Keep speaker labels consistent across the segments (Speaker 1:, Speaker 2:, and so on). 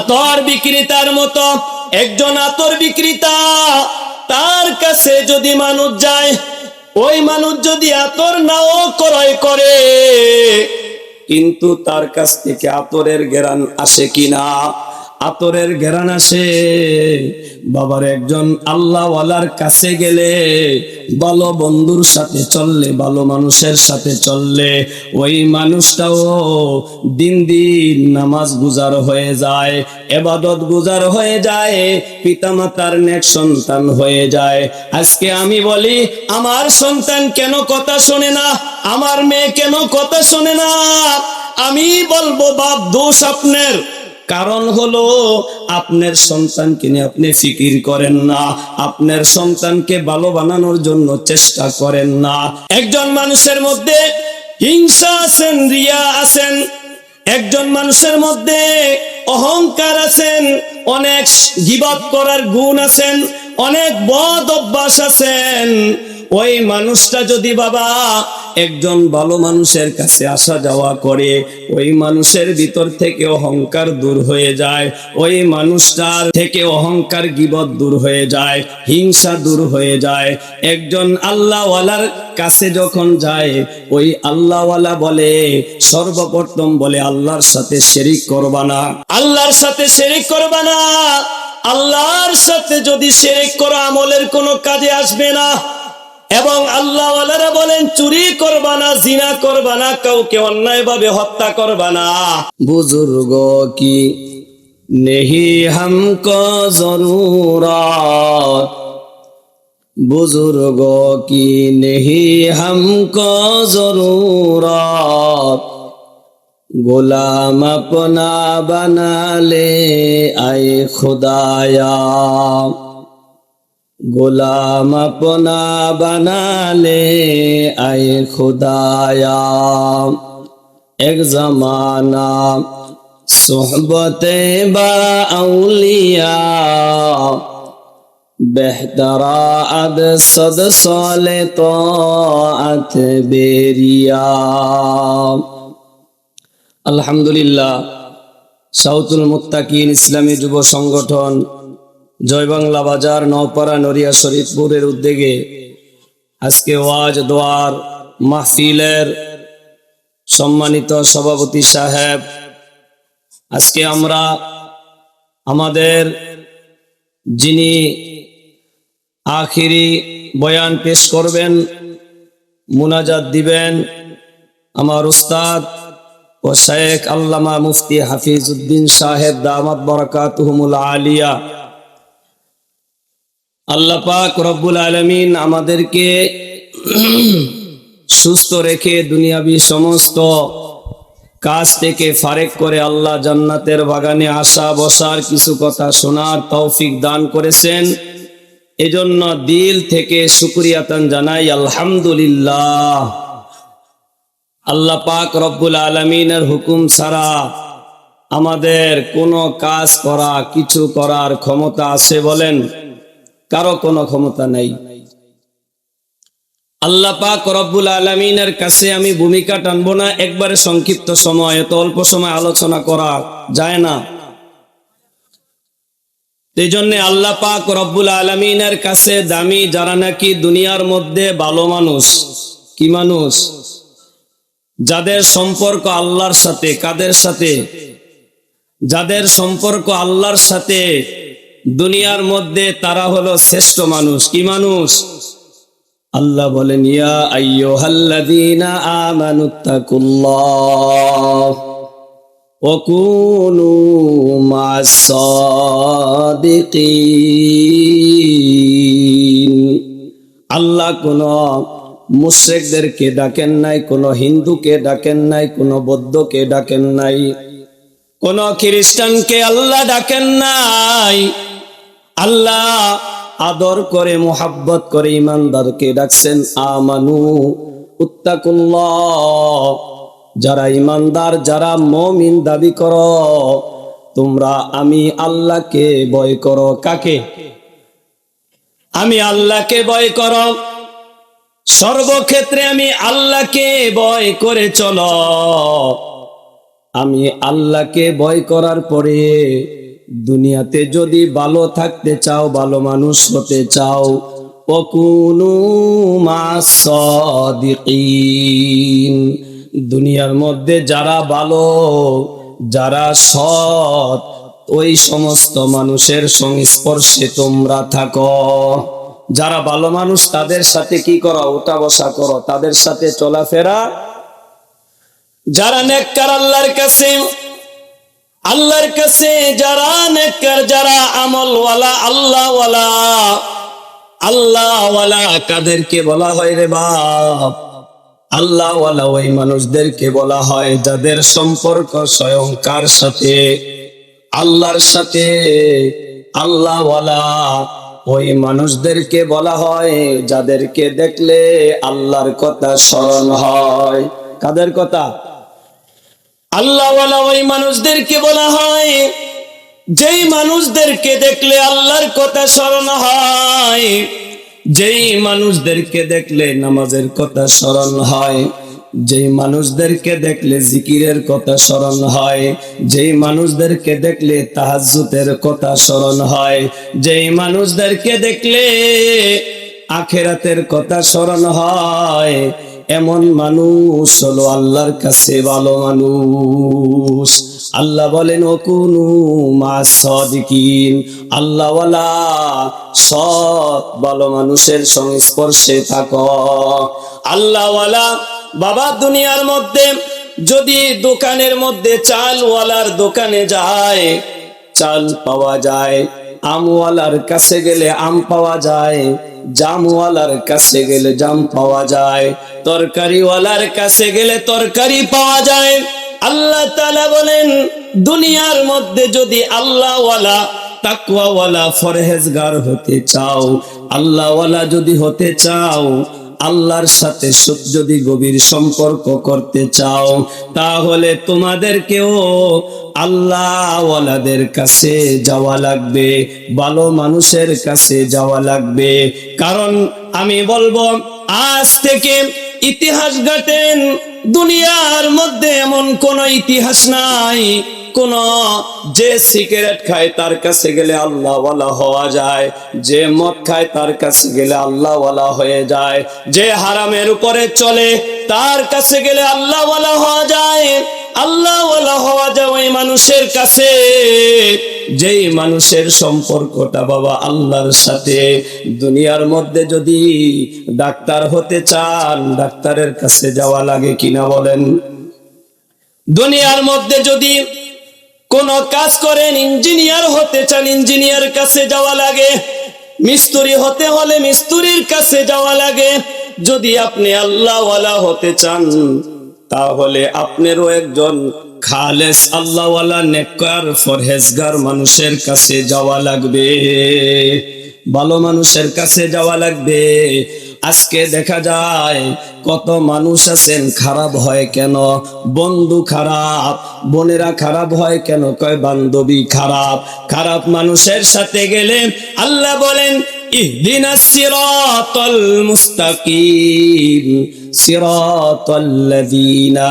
Speaker 1: আতর বিক্রেতার মতো একজন আতর বিক্রেতা তার কাছে যদি মানুষ যায়, ওই মানুষ যদি আতর নাও ক্রয় করে, কিন্তু তার কাছ থেকে আতরের গেরান আসে কিনা? আতরের ঘেরান আসে। বাবার একজন আল্লাহওয়ালার কাছে গেলে ভালো বন্ধুর সাথে চললে, ভালো মানুষের সাথে চললে ওই মানুষটাও দিন দিন নামাজ গুজার হয়ে যায়, এবাদত গুজার হয়ে যায়, পিতামাতার নেক সন্তান হয়ে যায়। আজকে আমি বলি, আমার সন্তান কেন কথা শোনে না? আমার মেয়ে কেন কথা শোনে না? আমি বলব, বাপ, দোষ আপনার। কারণ হলো, আপনার সন্তানকে নিয়ে আপনি ফিকির করেন না, আপনার সন্তানকে ভালো বানানোর জন্য চেষ্টা করেন না। একজন মানুষের মধ্যে হিংসা আছেন, রিয়া আছেন, একজন মানুষের মধ্যে অহংকার আছেন, অনেক গিবাদ করার গুণ আছেন, অনেক বদ অভ্যাস আছেন। ওই মানুষটা যদি বাবা একজন ভালো মানুষের কাছে আসা যাওয়া করে, ওই মানুষের ভিতর থেকে অহংকার দূর হয়ে যায়, ওই মানুষটার থেকে অহংকার গিবত দূর হয়ে যায়, হিংসা দূর হয়ে যায়। একজন আল্লাহওয়ালার কাছে যখন যায়, ওই আল্লাহওয়ালা বলে, সর্বপ্রথম বলে, আল্লাহর সাথে শেরিক করবা না। আল্লাহর সাথে শেরিক করবা না। আল্লাহর সাথে যদি শেরিক করো আমলের কোনো কাজে আসবে না এবং আল্লাহ বলেন, চুরি করবা না, জিনা করবা না, কাউকে অন্যায় ভাবে হত্যা করবা না। বুজুর্গ কি? নেহি হামক জরুর। বুজুর্গ কি? নেহি হামক জরুর। গোলাম আপনা বানালে, আই খুদায়া। গোলাম আপনা বানালে আয় খুদায়া। এক জমানা সোহবতে বা আউলিয়া, বেহতরা আদ সদ সলে তো আত বেরিয়া। আলহামদুলিল্লাহ, সাউতুল মুক্তাকিন ইসলামী যুব সংগঠন জয় বাংলা বাজার, নওপাড়া, নড়িয়া, শরীফপুরের উদ্যোগে আজকে ওয়াজ, দোয়ার, মাহফিলের সম্মানিত সভাপতি সাহেব, আজকে আমরা আমাদের যিনি আখিরি বয়ান পেশ করবেন, মুনাজাত দিবেন, আমার উস্তাদ ও শেখ আল্লামা মুফতি হাফিজ উদ্দিন সাহেব, দামাত বরকাতুহুমুল আলিয়া। আল্লাহ পাক রব্বুল আলমিন আমাদেরকে সুস্থ রেখে দুনিয়াবি সমস্ত কাজ থেকে ফারেক করে আল্লাহ জান্নাতের বাগানে আসা বসার কিছু কথা শোনার তৌফিক দান করেছেন। এজন্য দিল থেকে শুক্রিয়াতান জানাই, আলহামদুলিল্লাহ। আল্লাহ পাক রব্বুল আলমিনের হুকুম ছাড়া আমাদের কোনো কাজ করা, কিছু করার ক্ষমতা আছে বলেন? কারও কোনো ক্ষমতা নেই। আল্লাহ পাক রব্বুল আলমিনের কাছে আমি ভূমিকা টানবো না, একবারে সংক্ষিপ্ত সময়, এত অল্প সময় আলোচনা করা যায় না। এই জন্য আল্লাহ পাক রব্বুল আলমিনের কাছে দামি, যারা নাকি দুনিয়ার মধ্যে ভালো মানুষ, কি মানুষ? যাদের সম্পর্ক আল্লাহর সাথে, কাদের সাথে? যাদের সম্পর্ক আল্লাহর সাথে দুনিয়ার মধ্যে তারা হলো শ্রেষ্ঠ মানুষ। কি মানুষ? আল্লাহ বলেন আল্লাহ কোন মুশ্রেকদেরকে ডাকেন নাই, কোন হিন্দুকে ডাকেন নাই, কোন বৌদ্ধকে ডাকেন নাই, কোন খ্রিস্টানকে আল্লাহ ডাকেন নাই। আল্লাহ আদর করে, মোহাব্বত করে ইমানদারকে ডাকছেন, আমানু উত্তাকুল্লাহ। যারা ইমানদার, যারা মমিন দাবি করো, তোমরা আমি আল্লাহকে ভয় করো। কাকে? আমি আল্লাহকে ভয় করো। সর্বক্ষেত্রে আমি আল্লাহকে ভয় করে চলো। আমি আল্লাহকে ভয় করার পরে দুনিয়াতে যদি ভালো থাকতে চাও, ভালো মানুষ হতে চাও দুনিয়ার মধ্যে যারা ভালো, যারা সৎ, ওই সমস্ত মানুষের সংস্পর্শে তোমরা থাকো। যারা ভালো মানুষ, তাদের সাথে কি করো? উঠা বসা করো। তাদের সাথে চলাফেরা। যারা নেককার, আল্লাহর কাছে আল্লাহর কাছে যারা নেককার, যারা আমলওয়ালা, আল্লাহওয়ালা। আল্লাহওয়ালা কাদেরকে বলা হয় রে বাপ? আল্লাহওয়ালা ওই মানুষদেরকে বলা হয় যাদের সম্পর্ক স্বয়ং কার সাথে? আল্লাহর সাথে। আল্লাহওয়ালা ওই মানুষদেরকে বলা হয় যাদেরকে দেখলে আল্লাহর কথা স্মরণ হয়। কাদের কথা? আল্লাহওয়ালা ওই মানুষদেরকে বলা হয়, যেই মানুষদেরকে দেখলে আল্লাহর কথা স্মরণ হয়, যেই মানুষদেরকে দেখলে নামাজের কথা স্মরণ হয়, যেই মানুষদেরকে দেখলে জিকিরের কথা স্মরণ হয়, যেই মানুষদেরকে দেখলে তাহাজ্জুতের কথা স্মরণ হয়, যেই মানুষদেরকে দেখলে আখেরাতের কথা স্মরণ হয় এমন মানুষ হলো আল্লাহর কাছে ভালো মানুষ। আল্লাহ বলেন, ও কুনু মা সদিকিন। সৎ ভালো মানুষের সংস্পর্শে থাক। আল্লাহওয়ালা, বাবা, দুনিয়ার মধ্যে যদি দোকানের মধ্যে চালওয়ালার দোকানে যায়, চাল পাওয়া যায়, আমওয়ালার কাছে গেলে আম পাওয়া যায় জামওয়ালার কাছে গেলে জাম পাওয়া যায়, তরকারিওয়ালার কাছে গেলে তরকারি পাওয়া যায়। আল্লাহ তালা বলেন, দুনিয়ার মধ্যে যদি আল্লাহওয়ালা, তাকওয়াওয়ালা, ফরহেজগার হতে চাও, আল্লাহওয়ালা যদি হতে চাও আল্লাহর সাথে যদি গভীর সম্পর্ক করতে চাও, তাহলে তোমাদেরকেও আল্লাহওয়ালাদের কাছে যাওয়া লাগবে, ভালো মানুষের কাছে যাওয়া লাগবে। কারণ আমি বলব, আজ থেকে ইতিহাস ঘটেন, দুনিয়ার মধ্যে এমন কোন ইতিহাস নাই। যে সিগারেট খায় তার কাছে গেলে আল্লাহওয়ালা হওয়া যায়, যে মদ খায় তার কাছে গেলে আল্লাহওয়ালা হয়ে যায়, যে হারামের উপরে চলে তার কাছে গেলে হওয়া যায়। হওয়া যায় ওই মানুষের কাছে, যেই মানুষের সম্পর্কটা বাবা আল্লাহর সাথে। দুনিয়ার মধ্যে যদি ডাক্তার হতে চান, ডাক্তারের কাছে যাওয়া লাগে কিনা বলেন? দুনিয়ার মধ্যে যদি কোন কাজ করেন, ইঞ্জিনিয়ার হতে চান, ইঞ্জিনিয়ার কাছে যাওয়া লাগে। মিস্ত্রি হতে হলে মিস্ত্রির কাছে যাওয়া লাগে। যদি আপনি আল্লাহওয়ালা হতে চান, তাহলে আপনারও একজন খালেস আল্লাহওয়ালা নেকর ফরহেজগার মানুষের কাছে যাওয়া লাগবে। ভালো মানুষের কাছে যাওয়া লাগবে। আজকে দেখা যায়, কত মানুষ আছেন, খারাপ হয় কেন? বন্ধু খারাপ, বোনেরা খারাপ হয় কেন? কয় বান্ধবী খারাপ খারাপ মানুষের সাথে গেলে আল্লাহ বলেন ইহদিনা সিরাতাল মুস্তাকিম সিরাতাল্লাযীনা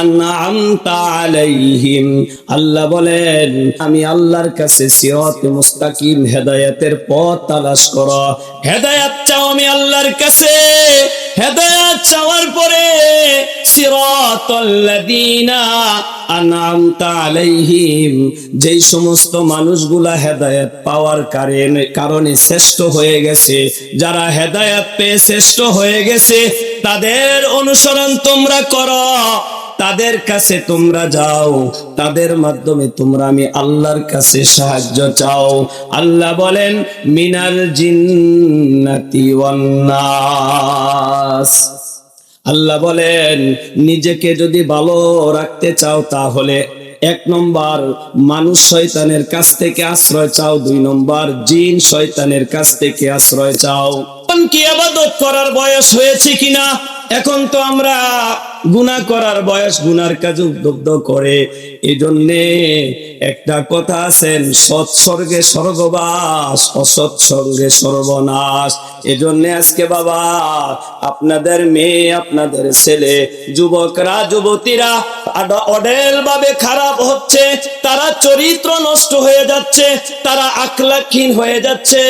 Speaker 1: আনআমতা আলাইহিম আল্লাহ বলেন, আমি আল্লাহর কাছে সিরাত মুস্তাকিম হেদায়েতের পথ তালাশ করো। হেদায়েত চাও আমি আল্লাহর কাছে? হেদায়েত চাওয়ার পরে যেই সমস্ত মানুষগুলা হেদায়েত পাওয়ার কারণে কারণে শ্রেষ্ঠ হয়ে গেছে, যারা হেদায়াত পেয়ে শ্রেষ্ঠ হয়ে গেছে, তাদের অনুসরণ তোমরা করো। তাদের কাছে তোমরা যাও। তাদের মাধ্যমে তোমরা আমি আল্লাহর কাছে সাহায্য চাও। আল্লাহ বলেন, মিনাল জিন্নাতি ওয়ান নাস আল্লাহ বলেন, নিজেকে যদি ভালো রাখতে চাও তাহলে এক নম্বর, মানুষ শয়তানের কাছ থেকে আশ্রয় চাও। দুই নম্বর, জিন শয়তানের কাছ থেকে আশ্রয় চাও। কি আবাদত করার বয়স হয়েছে কিনা? এখন তো আমরা গুনাহ করার বয়স গুনার কাজে উদ্বুদ্ধ করে। এই জন্যে একটা কথা আছেন সৎসর্গে স্বর্গবাস অসৎ সঙ্গে সর্বনাশ। এজন্য আজকে বাবা, আপনাদের মেয়ে, আপনাদের ছেলে, যুবকরা, যুবতীরা অডেল ভাবে খারাপ হচ্ছে, তারা চরিত্র নষ্ট হয়ে যাচ্ছে, তারা আখলাখীন হয়ে যাচ্ছে।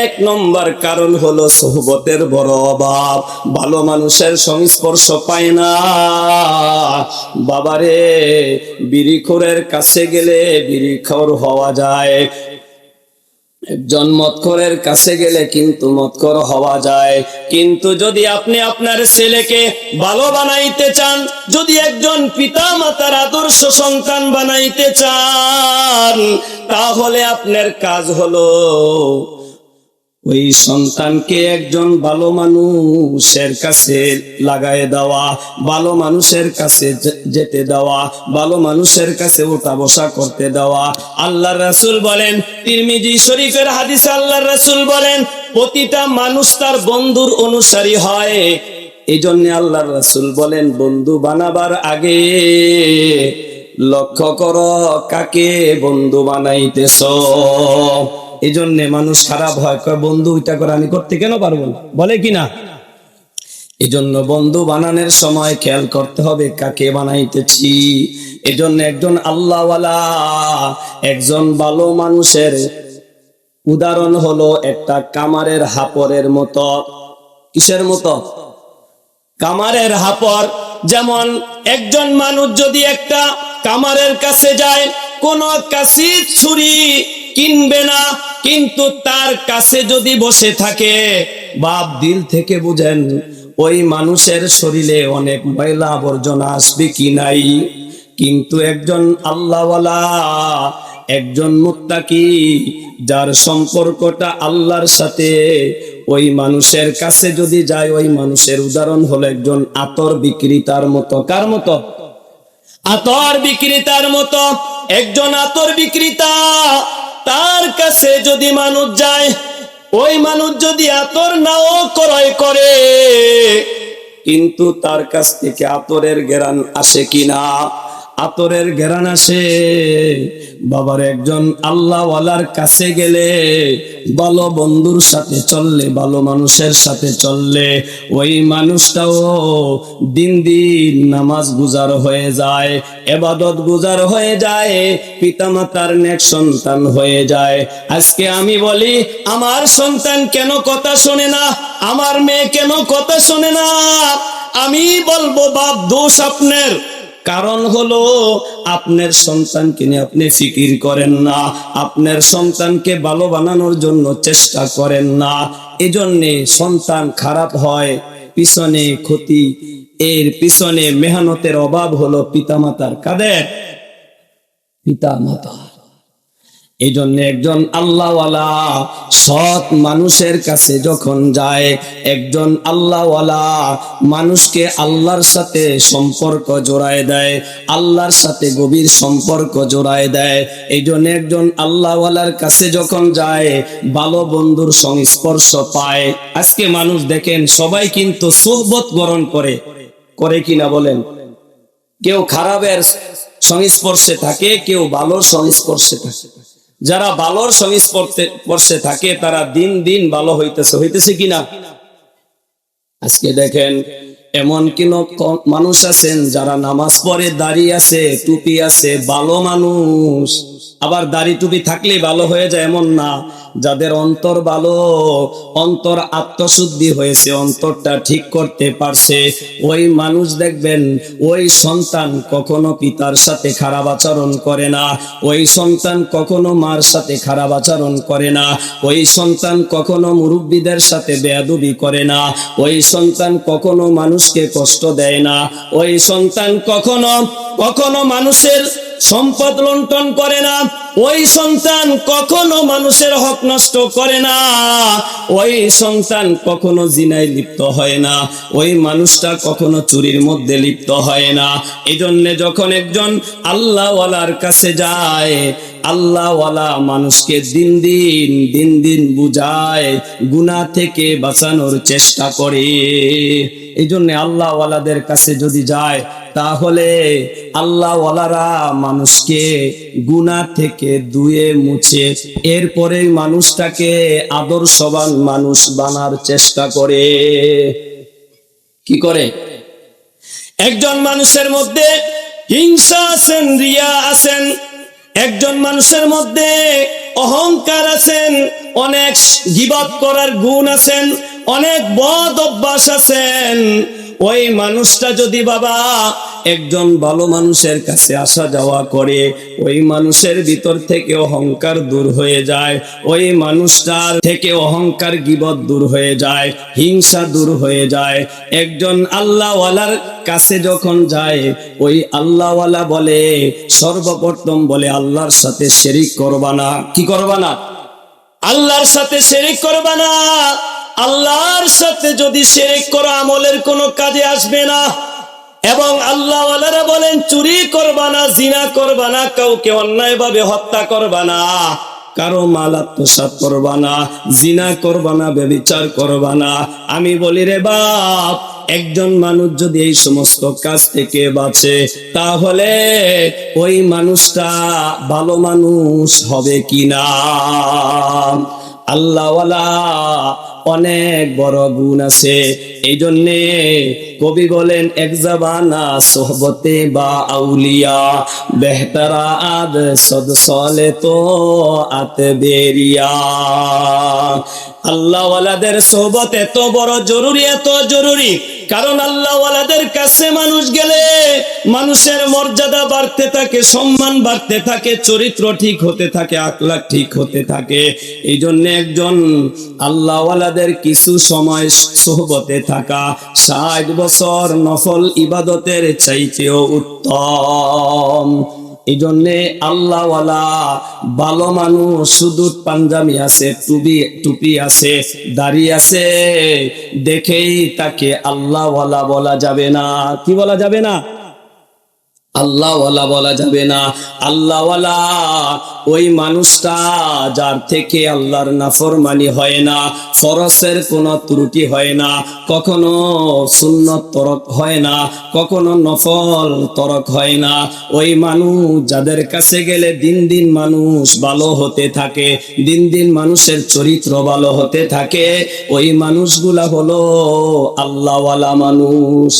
Speaker 1: এক নম্বর কারণ হলো সোহবতের বড় অভাব। ভালো মানুষের সংস্পর্শ পায় না। বাবারে বিড়িখোরের কাছে গেলে বিড়িখোর হওয়া যায়। একজন মৎকরের কাছে গেলে কিন্তু মৎকর হওয়া যায়। কিন্তু যদি আপনি আপনার ছেলেকে ভালো বানাইতে চান, যদি একজন পিতা মাতার আদর্শ সন্তান বানাইতে চান, তাহলে আপনার কাজ হলো ওই সন্তানকে একজন ভালো মানুষের কাছে লাগায় দেওয়া, ভালো মানুষের কাছে যেতে দেওয়া, ভালো মানুষের কাছে ওঠা বসা করতে দেওয়া। আল্লাহ রাসূল বলেন, তিরমিজি শরীফের হাদিসে আল্লাহ রাসূল বলেন, প্রতিটা মানুষ তার বন্ধুর অনুসারী হয়। এই জন্য আল্লাহ রাসুল বলেন, বন্ধু বানাবার আগে লক্ষ্য করো কাকে বন্ধু বানাইতেছ। এই জন্যে মানুষ খারাপ হয় কয় বন্ধু ওইটা করে আমি করতে কেন পারব না? বলে কি না? এই জন্য বন্ধু বানানোর সময় খেয়াল করতে হবে কাকে বানাইতেছি। এজন্য একজন আল্লাহওয়ালা, একজন ভালো মানুষের উদাহরণ হলো একটা কামারের হাপরের মতো। কিসের মতো? কামারের হাপর যেমন একজন মানুষ যদি একটা কামারের কাছে যায়, কোন কাশি ছুরি কিনবে না, কিন্তু তার কাছে যদি বসে থাকে, বাপ দিল থেকে বুঝেন, ওই মানুষের শরীরে অনেক ময়লা আবর্জনা আসবে কি নাই? কিন্তু একজন আল্লাহওয়ালা, একজন মুত্তাকি, যার সম্পর্কটা আল্লাহর সাথে, ওই মানুষের কাছে যদি যায়, ওই মানুষের উদাহরণ হলো একজন আতর বিক্রেতার মতো। কার মতো? আতর বিক্রেতার মতো। একজন আতর বিক্রেতা তার কাছে যদি মানুষ যায়, ওই মানুষ যদি আতর নাও ক্রয় করে, কিন্তু তার কাছ থেকে আতরের গেরান আসে কিনা? আতরের ঘেরান আসে। বাবার একজন আল্লাহওয়ালার কাছে গেলে ভালো বন্ধুর সাথে চললে, ভালো মানুষের সাথে চললে ওই মানুষটাও দিন দিন নামাজ গুজার হয়ে যায়, এবাদত গুজার হয়ে যায়, পিতামাতার নেক সন্তান হয়ে যায়। আজকে আমি বলি, আমার সন্তান কেন কথা শোনে না? আমার মেয়ে কেন কথা শোনে না? আমি বলব, বাপ, দোষ আপনার। কারণ হলো, আপনার সন্তানকে নিয়ে আপনি ফিকির করেন না, আপনার সন্তানকে ভালো বানানোর জন্য চেষ্টা করেন না। এজন্যে সন্তান খারাপ হয়, পিছনে ক্ষতি, এর পিছনে মেহনতের অভাব হলো পিতামাতার কাদের? পিতামাতা এই জন্য একজন আল্লাহওয়ালা সৎ মানুষের কাছে যখন যায়, একজন আল্লাহওয়ালা মানুষকে আল্লাহর সাথে সম্পর্ক জোড়ায় দেয়, আল্লাহর সাথে গভীর সম্পর্ক জোড়ায় দেয়। এই জন্য একজন আল্লাহওয়ালার কাছে যখন যায়, ভালো বন্ধুর সংস্পর্শ পায়। আজকে মানুষ দেখেন, সবাই কিন্তু সোহবত গরণ করে। করে কিনা বলেন? কেউ খারাপের সংস্পর্শে থাকে, কেউ ভালোর সংস্পর্শে থাকে। যারা ভালোর সংস্পর্শে থাকে, তারা দিন দিন ভালো হইতেছে। হইতেছে কিনা আজকে দেখেন, এমন কিন মানুষ আছেন যারা নামাজ পড়ে দাঁড়িয়ে আছে, টুপি আছে, ভালো মানুষ। আবার দাড়ি টুপি থাকলে ভালো হয়ে যায়, এমন না। যাদের অন্তর ভালো, অন্তর আত্মশুদ্ধি হয়েছে, অন্তরটা ঠিক করতে পারছে, ওই মানুষ দেখবেন, ওই সন্তান কখনো পিতার সাথে খারাপ আচরণ করে না, ওই সন্তান কখনো মার সাথে খারাপ আচরণ করে না, ওই সন্তান কখনো মুরব্বীদের সাথে বেয়াদবি করে না, ওই সন্তান কখনো মানুষকে কষ্ট দেয় না, ওই সন্তান কখনো কখনো মানুষের সম্পদ লুণ্ঠন করে না, ওই সন্তান কখনো মানুষের হক নষ্ট করে না, ওই সন্তান কখনো জিনায় লিপ্ত হয় না, ওই মানুষটা কখনো চুরির মধ্যে লিপ্ত হয় না। এই জন্যে যখন একজন আল্লাহওয়ালার কাছে যায়, আল্লাহওয়ালা মানুষকে দিন দিন দিন দিন বুঝায়, গুনাহ থেকে বাঁচানোর চেষ্টা করে। এই জন্য আল্লাহওয়ালাদের কাছে যদি যায়, তাহলে আল্লাহওয়ালারা মানুষকে গুনাহ থেকে ধুয়ে মুছে এরপরে মানুষটাকে আদর্শবান মানুষ বানার চেষ্টা করে। কি করে? একজন মানুষের মধ্যে হিংসা আছেন, রিয়া আছেন। একজন মানুষের মধ্যে অহংকার আছেন অনেক গিবত করার গুণ আছেন অনেক বদ অভ্যাস আছেন। ওই মানুষটা যদি বাবা একজন ভালো মানুষের কাছে আসা যাওয়া করে, ওই মানুষের ভিতর থেকে অহংকার দূর হয়ে যায়, ওই মানুষটার থেকে অহংকার গিবত দূর হয়ে যায়, হিংসা দূর হয়ে যায়। একজন আল্লাহওয়ালার কাছে যখন যায়, ওই আল্লাহওয়ালা বলে, সর্বপ্রথম বলে, আল্লাহর সাথে শেরিক করবা না। কি করবা না? আল্লাহর সাথে শেরিক করবা না। আল্লাহর সাথে যদি শেরিক করা আমলের কোনো কাজে আসবে না, এবং আল্লাহ বলেন, চুরি করবা না, জিনা করবা না, কাউকে অন্যায়ভাবে হত্যা করবা না, কারও মাল আত্মসাত করবা না, জিনা করবা না, ব্যবিচার করবা না। আমি বলি, রে বাপ, একজন মানুষ যদি এই সমস্ত কাজ থেকে বাঁচে, তাহলে ওই মানুষটা ভালো মানুষ হবে কিনা? আল্লাহওয়ালা অনেক বড় গুণ আছে। এই জন্যে কবি বলেন, এক জাবানা সোহবতে বা আউলিয়া, বেহতারা আদ সদ সলে তো আত বেরিয়া। আল্লাহওয়ালাদের সোহবত এত বড় জরুরি, এত জরুরি। কারণ আল্লাহওয়ালাদের কাছে মানুষ গেলে মানুষের মর্যাদা বাড়তে থাকে, সম্মান বাড়তে থাকে, চরিত্র ঠিক হতে থাকে আকলাক ঠিক হতে থাকে। এই জন্য একজন আল্লাহওয়ালাদের কিছু সময় সোহবতে থাকা, ষাট বছর নফল ইবাদতের চাইতেও উত্তম। এই জন্যে আল্লাহওয়ালা ভালো মানুষ শুধু পাঞ্জাবি আছে, টুপি টুপি আছে, দাড়ি আছে, দেখেই তাকে আল্লাহওয়ালা বলা যাবে না। কি বলা যাবে না? আল্লাহওয়ালা বলা যাবে না। আল্লাহওয়ালা ওই মানুষটা যার থেকে আল্লাহর নাফরমানি হয় না, ফরসের কোনো ত্রুটি হয় না, কখনো সুন্নত তরক হয় না, কখনো নফল তরক হয় না। ওই মানুষ যাদের কাছে গেলে দিন দিন মানুষ ভালো হতে থাকে, দিন দিন মানুষের চরিত্র ভালো হতে থাকে, ওই মানুষগুলা হলো আল্লাহওয়ালা মানুষ।